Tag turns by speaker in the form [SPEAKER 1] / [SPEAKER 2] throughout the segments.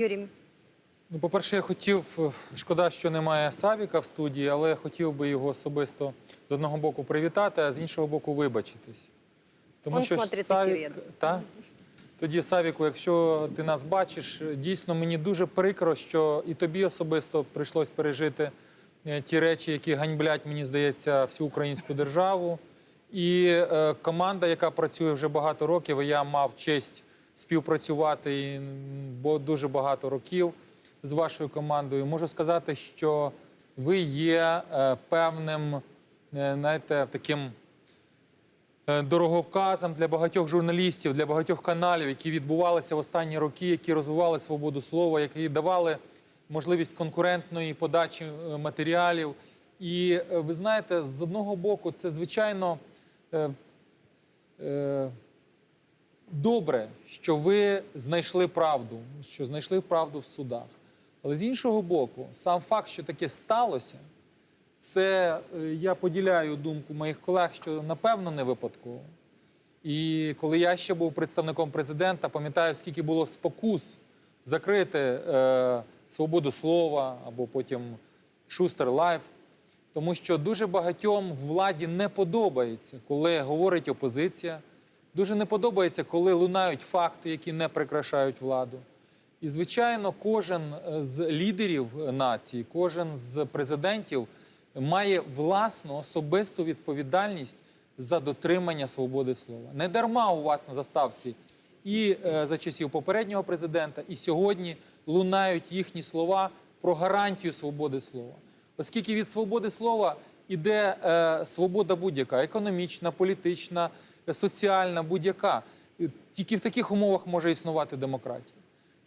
[SPEAKER 1] Юрій,
[SPEAKER 2] Ну, по-перше, я хотів, е, шкода, що немає Савіка в студії, але я хотів би його особисто з одного боку привітати, а з іншого боку вибачитись. Тому
[SPEAKER 1] Он
[SPEAKER 2] що Савік, та? Тоді, Савіку, якщо ти нас бачиш, дійсно мені дуже прикро, що і тобі особисто прийшлось пережити е, ті речі, які ганьблять, мені здається, всю українську державу. І е, команда, яка працює вже багато років, і я мав честь співпрацювати бо дуже багато років з вашою командою. Можу сказати, що ви є е, певним, е, знаєте, таким е, дороговказом для багатьох журналістів, для багатьох каналів, які відбувалися в останні роки, які розвивали свободу слова, які давали можливість конкурентної подачі матеріалів. І ви знаєте, з одного боку, це звичайно. е, е, Добре, що ви знайшли правду, що знайшли правду в судах. Але з іншого боку, сам факт, що таке сталося, це е, я поділяю думку моїх колег, що напевно не випадково. І коли я ще був представником президента, пам'ятаю, скільки було спокус закрити е, свободу слова або потім Шустер Лайф. Тому що дуже багатьом владі не подобається, коли говорить опозиція. Дуже не подобається, коли лунають факти, які не прикрашають владу. І, звичайно, кожен е, з лідерів нації, кожен з президентів має власну особисту відповідальність за дотримання свободи слова. Не дарма у вас на заставці і е, за часів попереднього президента, і сьогодні лунають їхні слова про гарантію свободи слова. Оскільки від свободи слова іде е, свобода будь-яка економічна, політична, соціальна, будь-яка. Тільки в таких умовах може існувати демократія.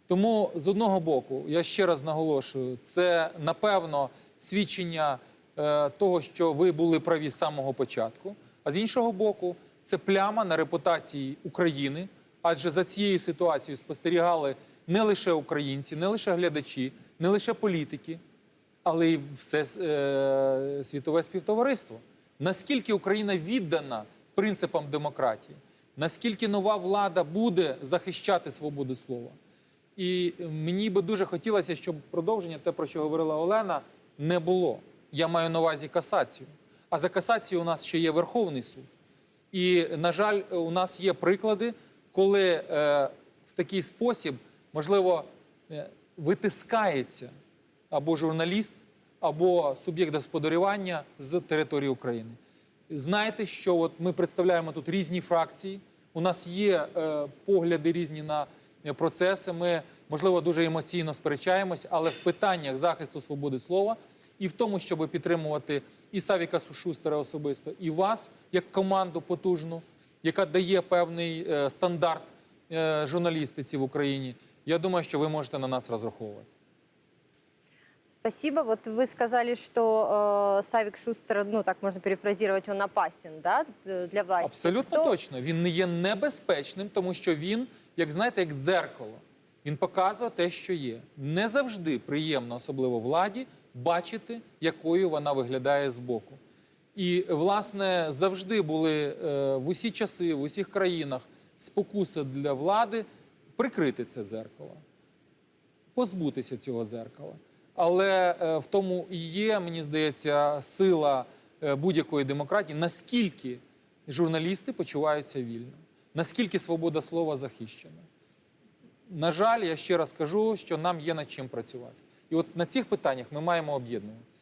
[SPEAKER 2] Тому з одного боку, я ще раз наголошую, це напевно свідчення е, того, що ви були праві з самого початку. А з іншого боку, це пляма на репутації України, адже за цією ситуацією спостерігали не лише українці, не лише глядачі, не лише політики, але й все е, світове співтовариство. Наскільки Україна віддана принципам демократії, наскільки нова влада буде захищати свободу слова. І мені би дуже хотілося, щоб продовження, те, про що говорила Олена, не було. Я маю на увазі касацію. А за касацією у нас ще є Верховний суд. І, на жаль, у нас є приклади, коли е, в такий спосіб, можливо, е, витискається або журналіст, або суб'єкт господарювання з території України. Знаєте, що от ми представляємо тут різні фракції. У нас є е, погляди різні на е, процеси. Ми, можливо, дуже емоційно сперечаємось, але в питаннях захисту свободи слова і в тому, щоб підтримувати і Савіка Шустера особисто, і вас як команду потужну, яка дає певний е, стандарт е, журналістиці в Україні. Я думаю, що ви можете на нас розраховувати.
[SPEAKER 1] Спасибо. Вот вы сказали, что э, Савик Шустер, ну так можно перефразировать, он опасен, да, для власти.
[SPEAKER 2] Абсолютно
[SPEAKER 1] Кто-
[SPEAKER 2] точно. Він не є небезпечним, тому що він, як знаєте, як дзеркало. Він показує те, що є. Не завжди приємно, особливо владі, бачити, якою вона виглядає збоку. І, власне, завжди були е, в усі часи, в усіх країнах спокуси для влади прикрити це дзеркало позбутися цього дзеркала. Але е, в тому і є, мені здається, сила е, будь-якої демократії, наскільки журналісти почуваються вільно, наскільки свобода слова захищена. На жаль, я ще раз кажу, що нам є над чим працювати. І от на цих питаннях ми маємо об'єднуватися.